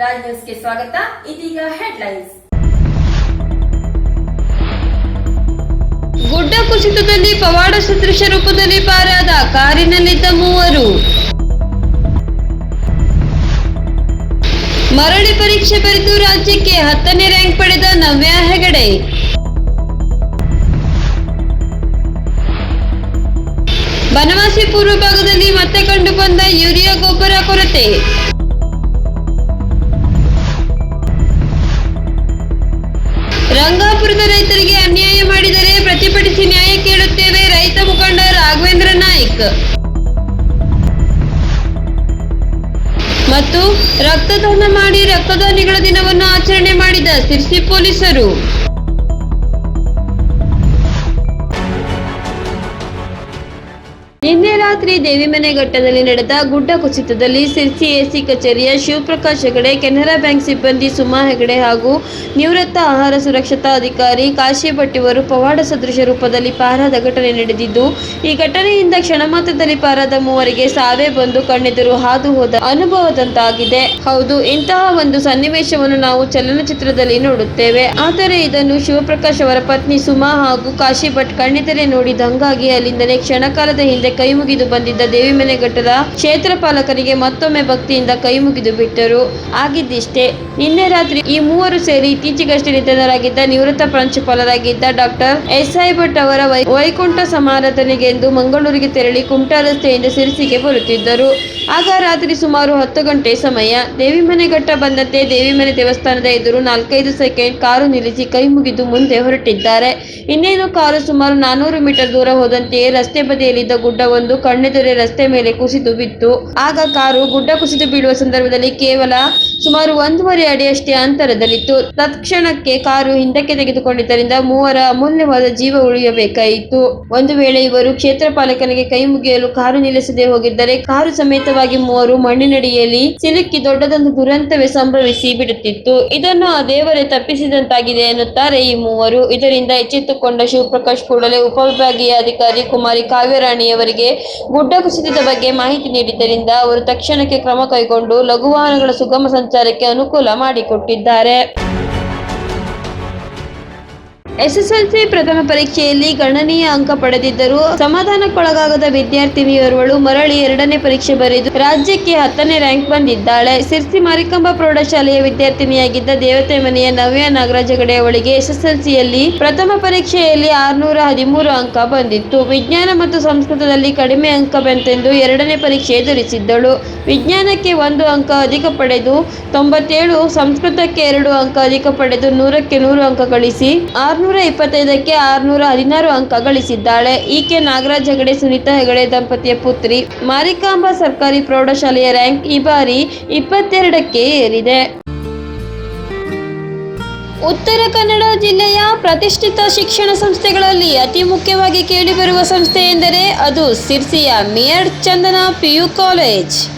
ರಾಜ್ ಸ್ವಾಗತ. ಇದೀಗ ಹೆಡ್ಲೈನ್ಸ್. ಗುಡ್ಡ ಕುಸಿತದಲ್ಲಿ ಪವಾಡ ಸದೃಶ ರೂಪದಲ್ಲಿ ಪಾರಾದ ಕಾರಿನಲ್ಲಿದ್ದ ಮೂವರು. ಮರಳಿ ಪರೀಕ್ಷೆ ಬರೆದು ರಾಜ್ಯಕ್ಕೆ ಹತ್ತನೇ ರ್ಯಾಂಕ್ ಪಡೆದ ನವ್ಯ ಹೆಗಡೆ. ಬನವಾಸಿ ಪೂರ್ವ ಭಾಗದಲ್ಲಿ ಮತ್ತೆ ಕಂಡುಬಂದ ಯೂರಿಯಾ ಗೊಬ್ಬರ ಕೊರತೆ. ರಂಗಾಪುರದ ರೈತರಿಗೆ ಅನ್ಯಾಯ ಮಾಡಿದರೆ ಪ್ರತಿಭಟಿಸಿ ನ್ಯಾಯ ಕೇಳುತ್ತೇವೆ ರೈತ ಮುಖಂಡ ರಾಘವೇಂದ್ರ ನಾಯ್ಕ್. ಮತ್ತು ರಕ್ತದಾನ ಮಾಡಿ ರಕ್ತದಾನಿಗಳ ದಿನವನ್ನು ಆಚರಣೆ ಮಾಡಿದ ಸಿರ್ಸಿ ಪೊಲೀಸರು. ನಿನ್ನೆ ರಾತ್ರಿ ದೇವಿಮನೆ ಘಟ್ಟದಲ್ಲಿ ನಡೆದ ಗುಡ್ಡ ಕುಸಿತದಲ್ಲಿ ಸಿರ್ಸಿ ಕಚೇರಿಯ ಶಿವಪ್ರಕಾಶ್ ಹೆಗಡೆ, ಕೆನರಾ ಬ್ಯಾಂಕ್ ಸಿಬ್ಬಂದಿ ಸುಮಾ ಹೆಗಡೆ ಹಾಗೂ ನಿವೃತ್ತ ಆಹಾರ ಸುರಕ್ಷತಾ ಅಧಿಕಾರಿ ಕಾಶಿ ಭಟ್ ಇವರು ಪವಾಡ ಸದೃಶ ರೂಪದಲ್ಲಿ ಪಾರಾದ ಘಟನೆ ನಡೆದಿದ್ದು, ಈ ಘಟನೆಯಿಂದ ಕ್ಷಣ ಮಾತ್ರದಲ್ಲಿ ಪಾರಾದ ಮೂವರಿಗೆ ಸಾವೇ ಬಂದು ಕಣ್ಣೆದುರು ಹಾದು ಹೋದ ಅನುಭವದಂತಾಗಿದೆ. ಹೌದು, ಇಂತಹ ಒಂದು ಸನ್ನಿವೇಶವನ್ನು ನಾವು ಚಲನಚಿತ್ರದಲ್ಲಿ ನೋಡುತ್ತೇವೆ. ಆದರೆ ಇದನ್ನು ಶಿವಪ್ರಕಾಶ್ ಅವರ ಪತ್ನಿ ಸುಮಾ ಹಾಗೂ ಕಾಶಿ ಭಟ್ ಕಣ್ಣೆದರೆ ನೋಡಿದಂಗಾಗಿ ಅಲ್ಲಿಂದಲೇ ಕ್ಷಣಕಾಲದ ಹಿಂದೆ ಕೈ ಮುಗಿದು ಬಂದಿದ್ದ ದೇವಿಮನೆ ಘಟ್ಟದ ಕ್ಷೇತ್ರ ಪಾಲಕರಿಗೆ ಮತ್ತೊಮ್ಮೆ ಭಕ್ತಿಯಿಂದ ಕೈ ಮುಗಿದು ಬಿಟ್ಟರು. ಆಗಿದ್ದಿಷ್ಟೇ. ನಿನ್ನೆ ರಾತ್ರಿ ಈ ಮೂವರು ಸೇರಿ ಇತ್ತೀಚೆಗಷ್ಟೇ ನಿಧನರಾಗಿದ್ದ ನಿವೃತ್ತ ಪ್ರಾಂಶುಪಾಲರಾಗಿದ್ದ ಡಾಕ್ಟರ್ ಎಸ್. ಐ. ಭಟ್ ಅವರ ವೈಕುಂಠ ಸಮಾರಾಧನೆಗೆಂದು ಮಂಗಳೂರಿಗೆ ತೆರಳಿ ಕುಮಟಾ ರಸ್ತೆಯಿಂದ ಸಿರಿಸಿಗೆ ಬರುತ್ತಿದ್ದರು. ಆಗ ರಾತ್ರಿ ಸುಮಾರು ಹತ್ತು ಗಂಟೆ ಸಮಯ. ದೇವಿಮನೆ ಘಟ್ಟ ಬಂದಂತೆ ದೇವಿಮನೆ ದೇವಸ್ಥಾನದ ಎದುರು ನಾಲ್ಕೈದು ಸೆಕೆಂಡ್ ಕಾರು ನಿಲ್ಲಿಸಿ ಕೈ ಮುಗಿದು ಮುಂದೆ ಹೊರಟಿದ್ದಾರೆ. ಇನ್ನೇನು ಕಾರು ಸುಮಾರು ನಾನೂರು ಮೀಟರ್ ದೂರ ಹೋದಂತೆಯೇ ರಸ್ತೆ ಬದಿಯಲ್ಲಿದ್ದ ಗುಡ್ಡವೊಂದು ಕಣ್ಣೆದುರೇ ರಸ್ತೆ ಮೇಲೆ ಕುಸಿದು ಬಿತ್ತು. ಆಗ ಕಾರು ಗುಡ್ಡ ಕುಸಿದು ಬೀಳುವ ಸಂದರ್ಭದಲ್ಲಿ ಕೇವಲ ಸುಮಾರು ಒಂದೂವರೆ ಅಡಿಯಷ್ಟೇ ಅಂತರದಲ್ಲಿತ್ತು. ತತ್ಕ್ಷಣಕ್ಕೆ ಕಾರು ಹಿಂದಕ್ಕೆ ತೆಗೆದುಕೊಂಡಿದ್ದರಿಂದ ಮೂವರ ಅಮೂಲ್ಯವಾದ ಜೀವ ಉಳಿಯಬೇಕಾಯಿತು. ಒಂದು ವೇಳೆ ಇವರು ಕ್ಷೇತ್ರ ಪಾಲಕನಿಗೆ ಕೈ ಮುಗಿಯಲು ಕಾರು ನಿಲ್ಲಿಸದೆ ಹೋಗಿದ್ದರೆ ಕಾರು ಸಮೇತವಾಗಿ ಮೂವರು ಮಣ್ಣಿನಡಿಯಲ್ಲಿ ಸಿಲುಕಿ ದೊಡ್ಡದೊಂದು ದುರಂತವೇ ಸಂಭವಿಸಿ ಬಿಡುತ್ತಿತ್ತು. ಇದನ್ನು ಆ ದೇವರೇ ತಪ್ಪಿಸಿದಂತಾಗಿದೆ ಎನ್ನುತ್ತಾರೆ ಈ ಮೂವರು. ಇದರಿಂದ ಎಚ್ಚೆತ್ತುಕೊಂಡ ಶಿವಪ್ರಕಾಶ್ ಕೂಡಲೇ ಉಪವಿಭಾಗೀಯ ಅಧಿಕಾರಿ ಕುಮಾರಿ ಕಾವ್ಯರಾಣಿಯವರಿಗೆ ಗುಡ್ಡ ಕುಸಿತದ ಬಗ್ಗೆ ಮಾಹಿತಿ ನೀಡಿದ್ದರಿಂದ ಅವರು ತಕ್ಷಣಕ್ಕೆ ಕ್ರಮ ಕೈಗೊಂಡು ಲಘು ವಾಹನಗಳ ಸುಗಮ ಸಂಚಾರಕ್ಕೆ ಅನುಕೂಲ ಮಾಡಿಕೊಟ್ಟಿದ್ದಾರೆ. ಎಸ್ಎಸ್ಎಲ್ಸಿ ಪ್ರಥಮ ಪರೀಕ್ಷೆಯಲ್ಲಿ ಗಣನೀಯ ಅಂಕ ಪಡೆದಿದ್ದರೂ ಸಮಾಧಾನಕ್ಕೊಳಗಾಗದ ವಿದ್ಯಾರ್ಥಿನಿಯೋರ್ವಳು ಮರಳಿ ಎರಡನೇ ಪರೀಕ್ಷೆ ಬರೆದು ರಾಜ್ಯಕ್ಕೆ ಹತ್ತನೇ ರ್ಯಾಂಕ್ ಬಂದಿದ್ದಾಳೆ. ಸಿರ್ಸಿ ಮಾರಿಕಂಬ ಪ್ರೌಢಶಾಲೆಯ ವಿದ್ಯಾರ್ಥಿನಿಯಾಗಿದ್ದ ದೇವತೆ ಮನೆಯ ನವ್ಯ ನಾಗರಾಜ ಗಡೆಯವಳಿಗೆ ಎಸ್ಎಸ್ಎಲ್ಸಿಯಲ್ಲಿ ಪ್ರಥಮ ಪರೀಕ್ಷೆಯಲ್ಲಿ ಆರುನೂರ ಹದಿಮೂರು ಅಂಕ ಬಂದಿತ್ತು. ವಿಜ್ಞಾನ ಮತ್ತು ಸಂಸ್ಕೃತದಲ್ಲಿ ಕಡಿಮೆ ಅಂಕ ಬಂತೆಂದು ಎರಡನೇ ಪರೀಕ್ಷೆ ಎದುರಿಸಿದ್ದಳು. ವಿಜ್ಞಾನಕ್ಕೆ ಒಂದು ಅಂಕ ಅಧಿಕ ಪಡೆದು ತೊಂಬತ್ತೇಳು, ಸಂಸ್ಕೃತಕ್ಕೆ ಎರಡು ಅಂಕ ಅಧಿಕ ಪಡೆದು ನೂರಕ್ಕೆ ನೂರು ಅಂಕ ಗಳಿಸಿ ಆರ್ನೂರ ಇಪ್ಪತ್ತೈದಕ್ಕೆ ಆರುನೂರ ಹದಿನಾರು ಅಂಕ ಗಳಿಸಿದ್ದಾಳೆ. ಈಕೆ ನಾಗರಾಜ್ ಹೆಗಡೆ, ಸುನೀತಾ ಹೆಗಡೆ, ದಂಪತಿಯ ಪುತ್ರಿ. ಮಾರಿಕಾಂಬಾ ಸರ್ಕಾರಿ ಪ್ರೌಢಶಾಲೆಯ ರ್ಯಾಂಕ್ ಈ ಬಾರಿ ಇಪ್ಪತ್ತೆರಡಕ್ಕೆ ಏರಿದೆ. ಉತ್ತರ ಕನ್ನಡ ಜಿಲ್ಲೆಯ ಪ್ರತಿಷ್ಠಿತ ಶಿಕ್ಷಣ ಸಂಸ್ಥೆಗಳಲ್ಲಿ ಅತಿ ಮುಖ್ಯವಾಗಿ ಕೇಳಿಬರುವ ಸಂಸ್ಥೆ ಎಂದರೆ ಅದು ಸಿರ್ಸಿಯ ಮೇಯರ್ ಚಂದನ ಪಿಯು ಕಾಲೇಜ್.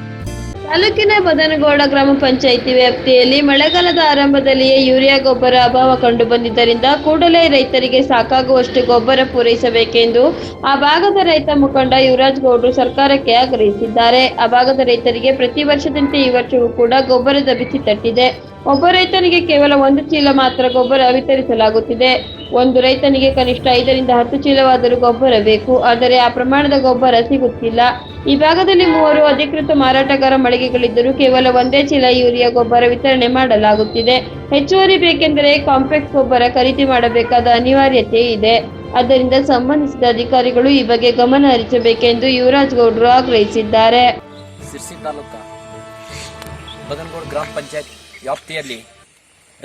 ತಾಲೂಕಿನ ಬದನಗೌಡ ಗ್ರಾಮ ಪಂಚಾಯಿತಿ ವ್ಯಾಪ್ತಿಯಲ್ಲಿ ಮಳೆಗಾಲದ ಆರಂಭದಲ್ಲಿಯೇ ಯೂರಿಯಾ ಗೊಬ್ಬರ ಅಭಾವ ಕಂಡು ಬಂದಿದ್ದರಿಂದ ಕೂಡಲೇ ರೈತರಿಗೆ ಸಾಕಾಗುವಷ್ಟು ಗೊಬ್ಬರ ಪೂರೈಸಬೇಕೆಂದು ಆ ಭಾಗದ ರೈತ ಮುಖಂಡ ಯುವರಾಜ್ ಗೌಡ್ರು ಸರ್ಕಾರಕ್ಕೆ ಆಗ್ರಹಿಸಿದ್ದಾರೆ. ಆ ಭಾಗದ ರೈತರಿಗೆ ಪ್ರತಿ ವರ್ಷದಂತೆ ಈ ವರ್ಷವೂ ಕೂಡ ಗೊಬ್ಬರದ ಬಿಸಿ ತಟ್ಟಿದೆ. ಒಬ್ಬ ರೈತನಿಗೆ ಕೇವಲ ಒಂದು ಚೀಲ ಮಾತ್ರ ಗೊಬ್ಬರ ವಿತರಿಸಲಾಗುತ್ತಿದೆ. ಒಂದು ರೈತನಿಗೆ ಕನಿಷ್ಠ ಐದರಿಂದ ಹತ್ತು ಚೀಲವಾದರೂ ಗೊಬ್ಬರ ಬೇಕು, ಆದರೆ ಆ ಪ್ರಮಾಣದ ಗೊಬ್ಬರ ಸಿಗುತ್ತಿಲ್ಲ. ಈ ಭಾಗದಲ್ಲಿ ಮೂವರು ಅಧಿಕೃತ ಮಾರಾಟಗಾರ ಮಳಿಗೆಗಳಿದ್ದರೂ ಕೇವಲ ಒಂದೇ ಚೀಲ ಯೂರಿಯಾ ಗೊಬ್ಬರ ವಿತರಣೆ ಮಾಡಲಾಗುತ್ತಿದೆ. ಹೆಚ್ಚುವರಿ ಬೇಕೆಂದರೆ ಕಾಂಪ್ಲೆಕ್ಸ್ ಗೊಬ್ಬರ ಖರೀದಿ ಮಾಡಬೇಕಾದ ಅನಿವಾರ್ಯತೆ ಇದೆ. ಆದ್ದರಿಂದ ಸಂಬಂಧಿಸಿದ ಅಧಿಕಾರಿಗಳು ಈ ಬಗ್ಗೆ ಗಮನ ಹರಿಸಬೇಕೆಂದು ಯುವರಾಜ್ ಗೌಡ್ರು ಆಗ್ರಹಿಸಿದ್ದಾರೆ. ಗ್ರಾಮ ಪಂಚಾಯತ್ ವ್ಯಾಪ್ತಿಯಲ್ಲಿ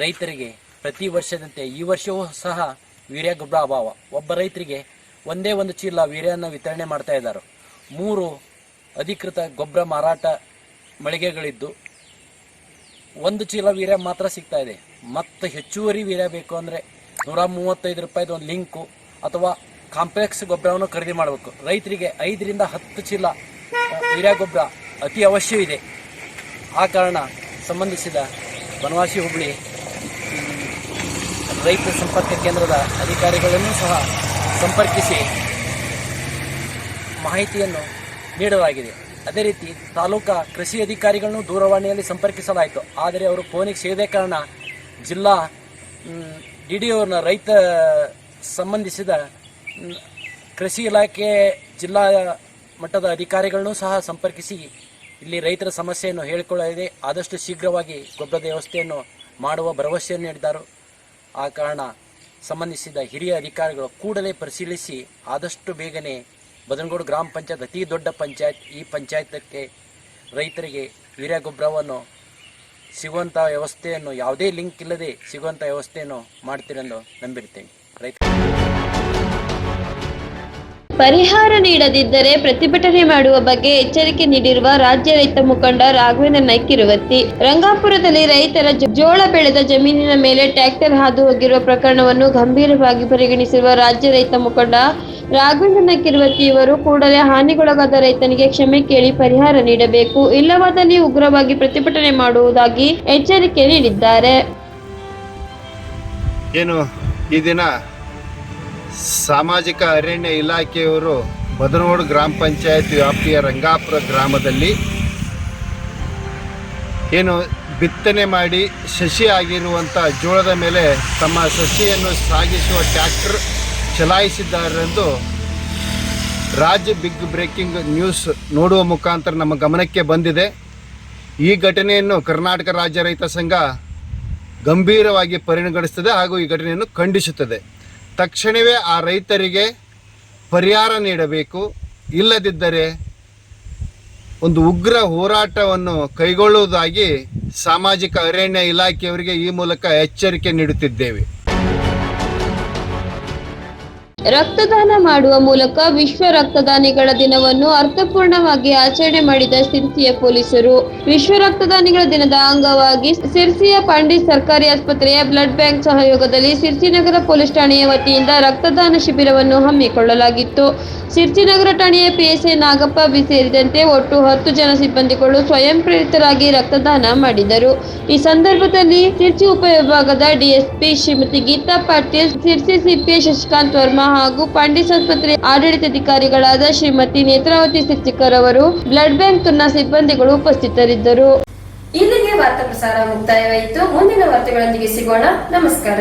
ರೈತರಿಗೆ ಪ್ರತಿ ವರ್ಷದಂತೆ ಈ ವರ್ಷವೂ ಸಹ ವೀರ್ಯ ಗೊಬ್ಬರ ಅಭಾವ. ಒಬ್ಬ ರೈತರಿಗೆ ಒಂದೇ ಒಂದು ಚೀಲ ವೀರ್ಯನ್ನು ವಿತರಣೆ ಮಾಡ್ತಾ ಇದ್ದಾರೆ. ಮೂರು ಅಧಿಕೃತ ಗೊಬ್ಬರ ಮಾರಾಟ ಮಳಿಗೆಗಳಿದ್ದು ಒಂದು ಚೀಲ ವೀರ್ಯ ಮಾತ್ರ ಸಿಗ್ತಾ ಇದೆ. ಮತ್ತು ಹೆಚ್ಚುವರಿ ವೀರ್ಯ ಬೇಕು ಅಂದರೆ ನೂರ ಮೂವತ್ತೈದು ರೂಪಾಯಿದು ಒಂದು ಲಿಂಕು ಅಥವಾ ಕಾಂಪ್ಲೆಕ್ಸ್ ಗೊಬ್ಬರವನ್ನು ಖರೀದಿ ಮಾಡಬೇಕು. ರೈತರಿಗೆ ಐದರಿಂದ ಹತ್ತು ಚೀಲ ವೀರ್ಯ ಗೊಬ್ಬರ ಅತಿ ಅವಶ್ಯವಿದೆ. ಆ ಕಾರಣ ಸಂಬಂಧಿಸಿದ ಬನವಾಸಿ ಹುಬ್ಬಳ್ಳಿ ರೈತ ಸಂಪರ್ಕ ಕೇಂದ್ರದ ಅಧಿಕಾರಿಗಳನ್ನು ಸಹ ಸಂಪರ್ಕಿಸಿ ಮಾಹಿತಿಯನ್ನು ನೀಡಲಾಗಿದೆ. ಅದೇ ರೀತಿ ತಾಲೂಕಾ ಕೃಷಿ ಅಧಿಕಾರಿಗಳನ್ನು ದೂರವಾಣಿಯಲ್ಲಿ ಸಂಪರ್ಕಿಸಲಾಯಿತು. ಆದರೆ ಅವರು ಫೋನಿಗೆ ಸೇರಿದ ಕಾರಣ ಜಿಲ್ಲಾ ಡಿ ಡಿ ರೈತ ಸಂಬಂಧಿಸಿದ ಕೃಷಿ ಇಲಾಖೆ ಜಿಲ್ಲಾ ಮಟ್ಟದ ಅಧಿಕಾರಿಗಳನ್ನು ಸಹ ಸಂಪರ್ಕಿಸಿ ಇಲ್ಲಿ ರೈತರ ಸಮಸ್ಯೆಯನ್ನು ಹೇಳಿಕೊಳ್ಳಲಿದೆ. ಆದಷ್ಟು ಶೀಘ್ರವಾಗಿ ಗೊಬ್ಬರದ ವ್ಯವಸ್ಥೆಯನ್ನು ಮಾಡುವ ಭರವಸೆಯನ್ನು ನೀಡಿದ್ದಾರೆ ಆ ಕಾರಣ ಸಂಬಂಧಿಸಿದ ಹಿರಿಯ ಅಧಿಕಾರಿಗಳು ಕೂಡಲೇ ಪರಿಶೀಲಿಸಿ ಆದಷ್ಟು ಬೇಗನೆ ಬದನಗೋಡು ಗ್ರಾಮ ಪಂಚಾಯತ್, ಅತಿ ದೊಡ್ಡ ಪಂಚಾಯತ್, ಈ ಪಂಚಾಯತಕ್ಕೆ ರೈತರಿಗೆ ವೀರ್ಯ ಗೊಬ್ಬರವನ್ನು ಸಿಗುವಂಥ ವ್ಯವಸ್ಥೆಯನ್ನು ಯಾವುದೇ ಲಿಂಕ್ ಇಲ್ಲದೆ ಸಿಗುವಂಥ ವ್ಯವಸ್ಥೆಯನ್ನು ಮಾಡ್ತೀರೆಂದು ನಂಬಿರ್ತೇನೆ ಪರಿಹಾರ ನೀಡದಿದ್ದರೆ ಪ್ರತಿಭಟನೆ ಮಾಡುವ ಬಗ್ಗೆ ಎಚ್ಚರಿಕೆ ನೀಡಿರುವ ರಾಜ್ಯ ರೈತ ಮುಖಂಡ ರಾಘವೇಂದ್ರ ನೈಕಿರುವತ್ತಿ ರಂಗಾಪುರದಲ್ಲಿ ರೈತರ ಜೋಳ ಬೆಳೆದ ಜಮೀನಿನ ಮೇಲೆ ಟ್ರ್ಯಾಕ್ಟರ್ ಹಾದು ಹೋಗಿರುವ ಪ್ರಕರಣವನ್ನು ಗಂಭೀರವಾಗಿ ಪರಿಗಣಿಸಿರುವ ರಾಜ್ಯ ರೈತ ಮುಖಂಡ ರಾಘವೇಂದ್ರ ನೈಕಿರುವತ್ತಿ ಇವರು ಕೂಡಲೇ ಹಾನಿಗೊಳಗಾದ ರೈತನಿಗೆ ಕ್ಷಮೆ ಕೇಳಿ ಪರಿಹಾರ ನೀಡಬೇಕು. ಇಲ್ಲವಾದಲ್ಲಿ ಉಗ್ರವಾಗಿ ಪ್ರತಿಭಟನೆ ಮಾಡುವುದಾಗಿ ಎಚ್ಚರಿಕೆ ನೀಡಿದ್ದಾರೆ. ಏನು ಈ ದಿನ ಸಾಮಾಜಿಕ ಅರಣ್ಯ ಇಲಾಖೆಯವರು ಬದನೋಡು ಗ್ರಾಮ ಪಂಚಾಯತ್ ವ್ಯಾಪ್ತಿಯ ರಂಗಾಪುರ ಗ್ರಾಮದಲ್ಲಿ ಏನು ಬಿತ್ತನೆ ಮಾಡಿ ಸಸಿ ಆಗಿರುವಂಥ ಜೋಳದ ಮೇಲೆ ತಮ್ಮ ಸಸಿಯನ್ನು ಸಾಗಿಸುವ ಟ್ಯಾಕ್ಟರ್ ಚಲಾಯಿಸಿದ್ದಾರೆಂದು ರಾಜ್ಯ ಬಿಗ್ ಬ್ರೇಕಿಂಗ್ ನ್ಯೂಸ್ ನೋಡುವ ಮುಖಾಂತರ ನಮ್ಮ ಗಮನಕ್ಕೆ ಬಂದಿದೆ. ಈ ಘಟನೆಯನ್ನು ಕರ್ನಾಟಕ ರಾಜ್ಯ ರೈತ ಸಂಘ ಗಂಭೀರವಾಗಿ ಪರಿಗಣಿಸುತ್ತದೆ ಹಾಗೂ ಈ ಘಟನೆಯನ್ನು ಖಂಡಿಸುತ್ತದೆ. ತಕ್ಷಣವೇ ಆ ರೈತರಿಗೆ ಪರಿಹಾರ ನೀಡಬೇಕು. ಇಲ್ಲದಿದ್ದರೆ ಒಂದು ಉಗ್ರ ಹೋರಾಟವನ್ನು ಕೈಗೊಳ್ಳುವುದಾಗಿ ಸಾಮಾಜಿಕ ಅರಣ್ಯ ಇಲಾಖೆಯವರಿಗೆ ಈ ಮೂಲಕ ಎಚ್ಚರಿಕೆ ನೀಡುತ್ತಿದ್ದೇವೆ. ರಕ್ತದಾನ ಮಾಡುವ ಮೂಲಕ ವಿಶ್ವ ರಕ್ತದಾನಿಗಳ ದಿನವನ್ನು ಅರ್ಥಪೂರ್ಣವಾಗಿ ಆಚರಣೆ ಮಾಡಿದ ಸಿರ್ಸಿಯ ಪೊಲೀಸರು. ವಿಶ್ವ ರಕ್ತದಾನಿಗಳ ದಿನದ ಅಂಗವಾಗಿ ಸಿರ್ಸಿಯ ಪಂಡಿತ್ ಸರ್ಕಾರಿ ಆಸ್ಪತ್ರೆಯ ಬ್ಲಡ್ ಬ್ಯಾಂಕ್ ಸಹಯೋಗದಲ್ಲಿ ಸಿರ್ಸಿ ನಗರ ಪೊಲೀಸ್ ಠಾಣೆಯ ವತಿಯಿಂದ ರಕ್ತದಾನ ಶಿಬಿರವನ್ನು ಹಮ್ಮಿಕೊಳ್ಳಲಾಗಿತ್ತು. ಸಿರ್ಸಿ ನಗರ ಠಾಣೆಯ ಪಿಎಸ್ಐ ನಾಗಪ್ಪ ಬಿ ಸೇರಿದಂತೆ ಒಟ್ಟು ಹತ್ತು ಜನ ಸಿಬ್ಬಂದಿಗಳು ಸ್ವಯಂ ಪ್ರೇರಿತರಾಗಿ ರಕ್ತದಾನ ಮಾಡಿದರು. ಈ ಸಂದರ್ಭದಲ್ಲಿ ಸಿರ್ಸಿ ಉಪವಿಭಾಗದ ಡಿಎಸ್ಪಿ ಶ್ರೀಮತಿ ಗೀತಾ ಪಾಟೀಲ್, ಸಿರ್ಸಿ ಸಿಪಿಎ ಶಶಿಕಾಂತ್ ವರ್ಮಾ ಹಾಗೂ ಪಂಡಿತ್ ಆಸ್ಪತ್ರೆ ಆಡಳಿತಾಧಿಕಾರಿಗಳಾದ ಶ್ರೀಮತಿ ನೇತ್ರಾವತಿ ಸಿರ್ಸಿಕರ್ ಅವರು ಬ್ಲಡ್ ತುನ್ನ ಸಿಬ್ಬಂದಿಗಳು ಉಪಸ್ಥಿತರಿದ್ದರು. ಇಲ್ಲಿಗೆ ವಾರ್ತಾ ಪ್ರಸಾರ ಮುಕ್ತಾಯವಾಯಿತು. ಮುಂದಿನ ವಾರ್ತೆಗಳೊಂದಿಗೆ ಸಿಗೋಣ. ನಮಸ್ಕಾರ.